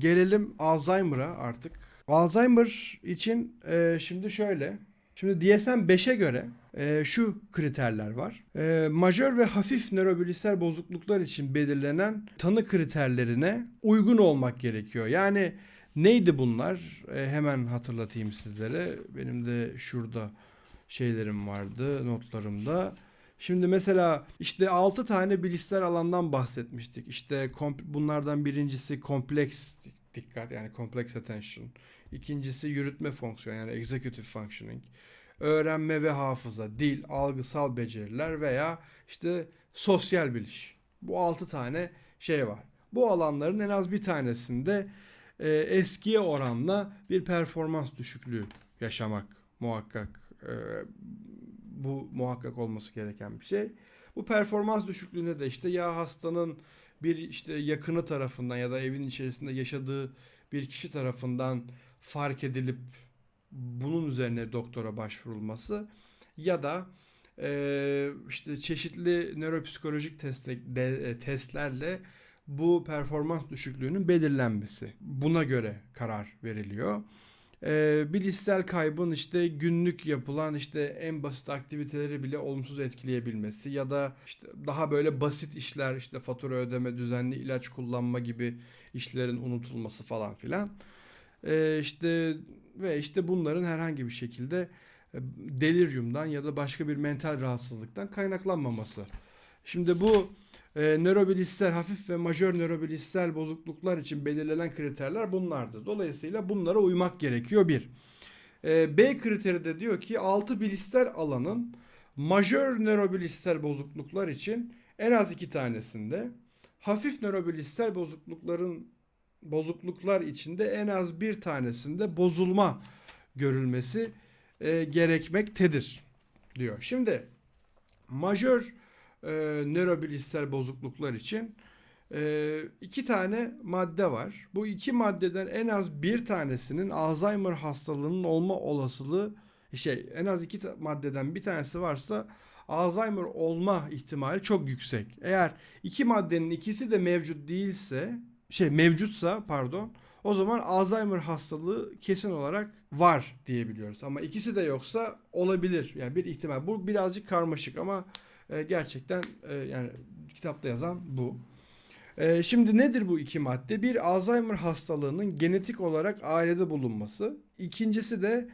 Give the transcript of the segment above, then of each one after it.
Gelelim Alzheimer'a artık. Alzheimer için e, şimdi şöyle. Şimdi DSM-5'e göre e, şu kriterler var. E, majör ve hafif nörobilişsel bozukluklar için belirlenen tanı kriterlerine uygun olmak gerekiyor. Yani neydi bunlar? E, hemen hatırlatayım sizlere. Benim de şurada şeylerim vardı notlarımda. Şimdi mesela işte 6 tane bilişsel alandan bahsetmiştik. İşte bunlardan birincisi kompleks dikkat yani complex attention. İkincisi yürütme fonksiyonu yani executive functioning. Öğrenme ve hafıza, dil, algısal beceriler veya işte sosyal biliş. Bu 6 tane şey var. Bu alanların en az bir tanesinde e, eskiye oranla bir performans düşüklüğü yaşamak muhakkak e, bu muhakkak olması gereken bir şey. Bu performans düşüklüğüne de işte ya hastanın bir işte yakını tarafından ya da evin içerisinde yaşadığı bir kişi tarafından fark edilip bunun üzerine doktora başvurulması ya da e, işte çeşitli nöropsikolojik teste, de- e, testlerle bu performans düşüklüğünün belirlenmesi. Buna göre karar veriliyor. Ee, bilişsel kaybın işte günlük yapılan işte en basit aktiviteleri bile olumsuz etkileyebilmesi ya da işte daha böyle basit işler işte fatura ödeme, düzenli ilaç kullanma gibi işlerin unutulması falan filan. Ee, işte ve işte bunların herhangi bir şekilde e, deliryumdan ya da başka bir mental rahatsızlıktan kaynaklanmaması. Şimdi bu e, nörobilişsel hafif ve majör nörobilişsel bozukluklar için belirlenen kriterler bunlardır. Dolayısıyla bunlara uymak gerekiyor bir. E, B kriteri de diyor ki 6 bilişsel alanın majör nörobilişsel bozukluklar için en az iki tanesinde, hafif nörobilişsel bozuklukların bozukluklar içinde en az bir tanesinde bozulma görülmesi e, gerekmektedir diyor. Şimdi majör e, nörobilişsel bozukluklar için e, iki tane madde var. Bu iki maddeden en az bir tanesinin Alzheimer hastalığının olma olasılığı şey en az iki maddeden bir tanesi varsa Alzheimer olma ihtimali çok yüksek. Eğer iki maddenin ikisi de mevcut değilse şey mevcutsa pardon o zaman Alzheimer hastalığı kesin olarak var diyebiliyoruz. Ama ikisi de yoksa olabilir. Yani bir ihtimal. Bu birazcık karmaşık ama e, gerçekten e, yani kitapta yazan bu. E, şimdi nedir bu iki madde? Bir Alzheimer hastalığının genetik olarak ailede bulunması. İkincisi de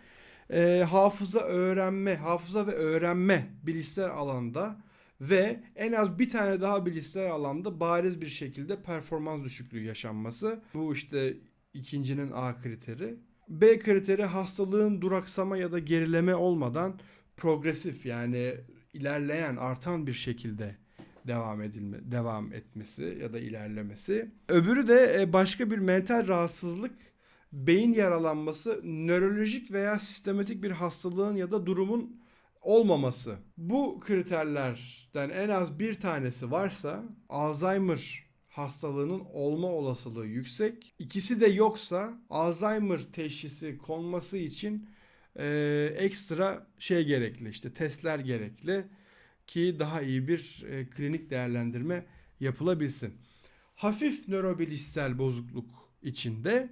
e, hafıza öğrenme, hafıza ve öğrenme bilişsel alanda ve en az bir tane daha bilişsel alanda bariz bir şekilde performans düşüklüğü yaşanması. Bu işte ikincinin A kriteri. B kriteri hastalığın duraksama ya da gerileme olmadan progresif yani ilerleyen, artan bir şekilde devam edilme devam etmesi ya da ilerlemesi. Öbürü de e, başka bir mental rahatsızlık, beyin yaralanması, nörolojik veya sistematik bir hastalığın ya da durumun olmaması. Bu kriterlerden en az bir tanesi varsa Alzheimer hastalığının olma olasılığı yüksek. İkisi de yoksa Alzheimer teşhisi konması için e, ekstra şey gerekli işte testler gerekli ki daha iyi bir e, klinik değerlendirme yapılabilsin. Hafif nörobilişsel bozukluk içinde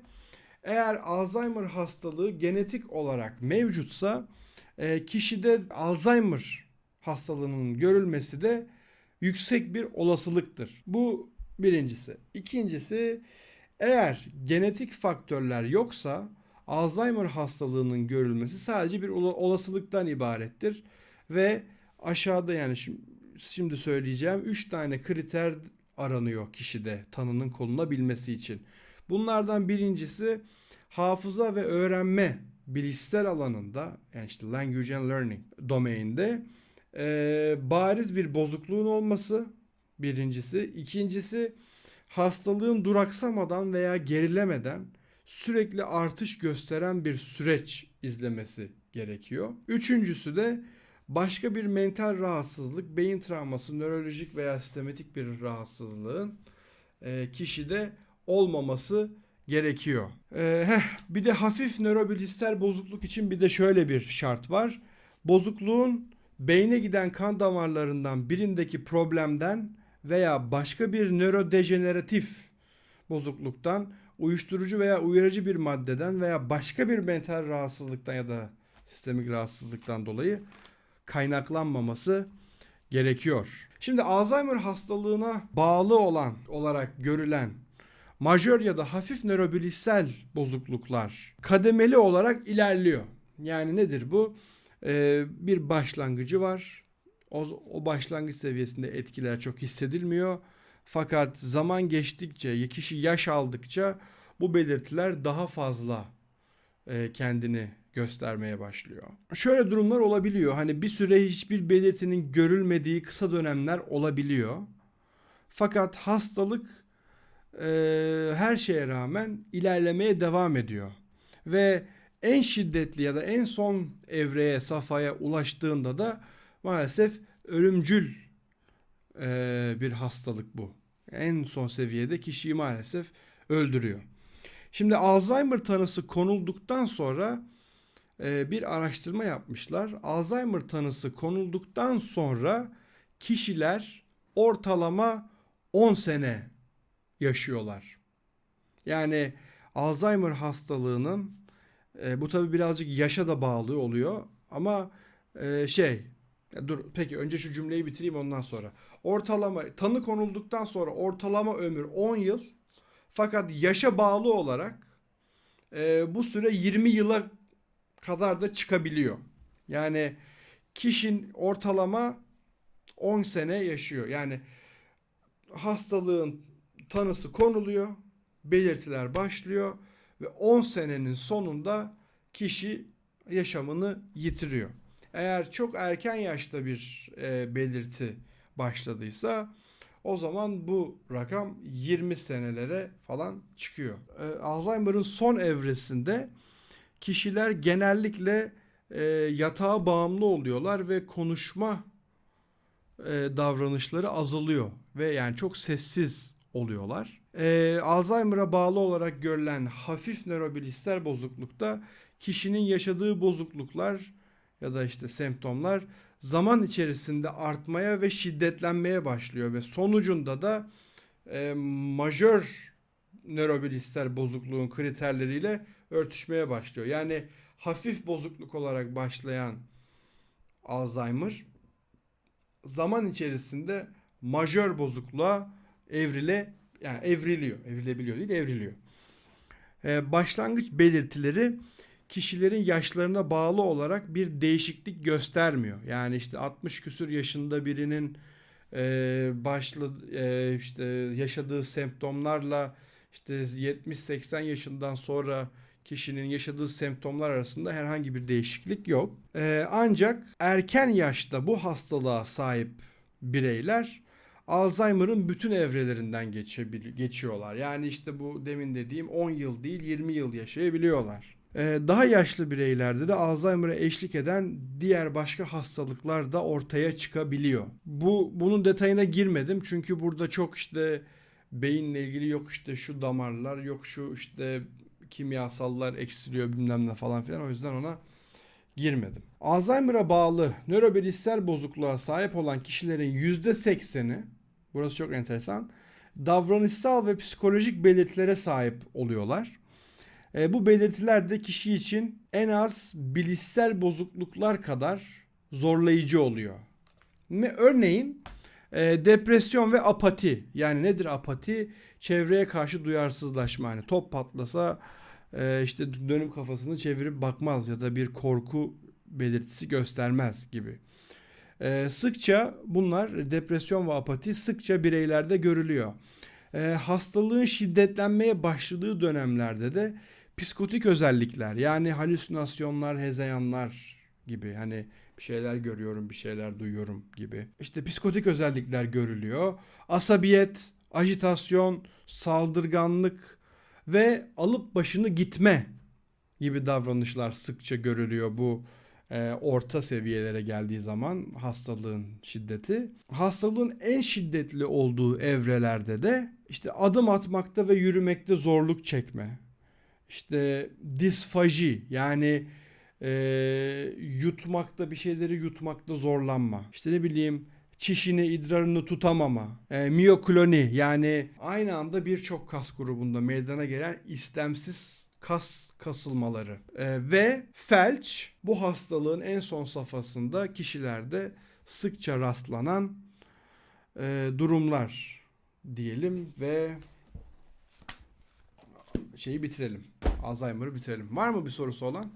eğer Alzheimer hastalığı genetik olarak mevcutsa e, kişide Alzheimer hastalığının görülmesi de yüksek bir olasılıktır. Bu birincisi. İkincisi eğer genetik faktörler yoksa Alzheimer hastalığının görülmesi sadece bir ola- olasılıktan ibarettir ve aşağıda yani şimdi, söyleyeceğim 3 tane kriter aranıyor kişide tanının konulabilmesi için. Bunlardan birincisi hafıza ve öğrenme bilişsel alanında yani işte language and learning domaininde eee, bariz bir bozukluğun olması birincisi. İkincisi hastalığın duraksamadan veya gerilemeden sürekli artış gösteren bir süreç izlemesi gerekiyor. Üçüncüsü de başka bir mental rahatsızlık, beyin travması, nörolojik veya sistematik bir rahatsızlığın e, kişide olmaması gerekiyor. E, bir de hafif nörobilişsel bozukluk için bir de şöyle bir şart var. Bozukluğun beyne giden kan damarlarından birindeki problemden veya başka bir nörodejeneratif bozukluktan uyuşturucu veya uyarıcı bir maddeden veya başka bir mental rahatsızlıktan ya da sistemik rahatsızlıktan dolayı kaynaklanmaması gerekiyor. Şimdi Alzheimer hastalığına bağlı olan olarak görülen majör ya da hafif nörobilişsel bozukluklar kademeli olarak ilerliyor. Yani nedir bu? Ee, bir başlangıcı var. O, o başlangıç seviyesinde etkiler çok hissedilmiyor. Fakat zaman geçtikçe, kişi yaş aldıkça bu belirtiler daha fazla e, kendini göstermeye başlıyor. Şöyle durumlar olabiliyor. Hani bir süre hiçbir belirtinin görülmediği kısa dönemler olabiliyor. Fakat hastalık e, her şeye rağmen ilerlemeye devam ediyor. Ve en şiddetli ya da en son evreye, safhaya ulaştığında da maalesef ölümcül e, bir hastalık bu. En son seviyede kişiyi maalesef öldürüyor. Şimdi Alzheimer tanısı konulduktan sonra e, bir araştırma yapmışlar. Alzheimer tanısı konulduktan sonra kişiler ortalama 10 sene yaşıyorlar. Yani Alzheimer hastalığının e, bu tabi birazcık yaşa da bağlı oluyor ama e, şey dur peki önce şu cümleyi bitireyim ondan sonra. Ortalama tanı konulduktan sonra ortalama ömür 10 yıl fakat yaşa bağlı olarak e, bu süre 20 yıla kadar da çıkabiliyor. Yani kişinin ortalama 10 sene yaşıyor. Yani hastalığın tanısı konuluyor, belirtiler başlıyor ve 10 senenin sonunda kişi yaşamını yitiriyor. Eğer çok erken yaşta bir e, belirti başladıysa o zaman bu rakam 20 senelere falan çıkıyor. E, Alzheimer'ın son evresinde kişiler genellikle e, yatağa bağımlı oluyorlar ve konuşma e, davranışları azalıyor ve yani çok sessiz oluyorlar. E, Alzheimer'a bağlı olarak görülen hafif nörobilişsel bozuklukta kişinin yaşadığı bozukluklar ya da işte semptomlar zaman içerisinde artmaya ve şiddetlenmeye başlıyor ve sonucunda da e, majör nörobilişsel bozukluğun kriterleriyle örtüşmeye başlıyor. Yani hafif bozukluk olarak başlayan Alzheimer zaman içerisinde majör bozukluğa evrile yani evriliyor. Evrilebiliyor değil evriliyor. Ee, başlangıç belirtileri kişilerin yaşlarına bağlı olarak bir değişiklik göstermiyor. Yani işte 60 küsür yaşında birinin e, başlı e, işte yaşadığı semptomlarla işte 70-80 yaşından sonra kişinin yaşadığı semptomlar arasında herhangi bir değişiklik yok. Ee, ancak erken yaşta bu hastalığa sahip bireyler Alzheimer'ın bütün evrelerinden geçiyorlar. Yani işte bu demin dediğim 10 yıl değil 20 yıl yaşayabiliyorlar. Ee, daha yaşlı bireylerde de Alzheimer'a eşlik eden diğer başka hastalıklar da ortaya çıkabiliyor. Bu bunun detayına girmedim çünkü burada çok işte beyinle ilgili yok işte şu damarlar yok şu işte kimyasallar eksiliyor bilmem ne falan filan o yüzden ona girmedim. Alzheimer'a bağlı nörobilişsel bozukluğa sahip olan kişilerin %80'i burası çok enteresan davranışsal ve psikolojik belirtilere sahip oluyorlar. E, bu belirtiler de kişi için en az bilişsel bozukluklar kadar zorlayıcı oluyor. Örneğin e, depresyon ve apati. Yani nedir apati? Çevreye karşı duyarsızlaşma. Yani top patlasa e, işte dönüm kafasını çevirip bakmaz ya da bir korku belirtisi göstermez gibi. E, sıkça bunlar depresyon ve apati sıkça bireylerde görülüyor. E, hastalığın şiddetlenmeye başladığı dönemlerde de psikotik özellikler yani halüsinasyonlar, hezeyanlar gibi hani bir şeyler görüyorum, bir şeyler duyuyorum gibi. İşte psikotik özellikler görülüyor. Asabiyet, ajitasyon, saldırganlık ve alıp başını gitme gibi davranışlar sıkça görülüyor bu e, orta seviyelere geldiği zaman hastalığın şiddeti. Hastalığın en şiddetli olduğu evrelerde de işte adım atmakta ve yürümekte zorluk çekme. İşte disfaji yani e, yutmakta bir şeyleri yutmakta zorlanma. İşte ne bileyim çişini, idrarını tutamama, e, miyokloni yani aynı anda birçok kas grubunda meydana gelen istemsiz kas kasılmaları E, ve felç bu hastalığın en son safhasında kişilerde sıkça rastlanan e, durumlar diyelim ve şeyi bitirelim. Alzheimer'ı bitirelim. Var mı bir sorusu olan?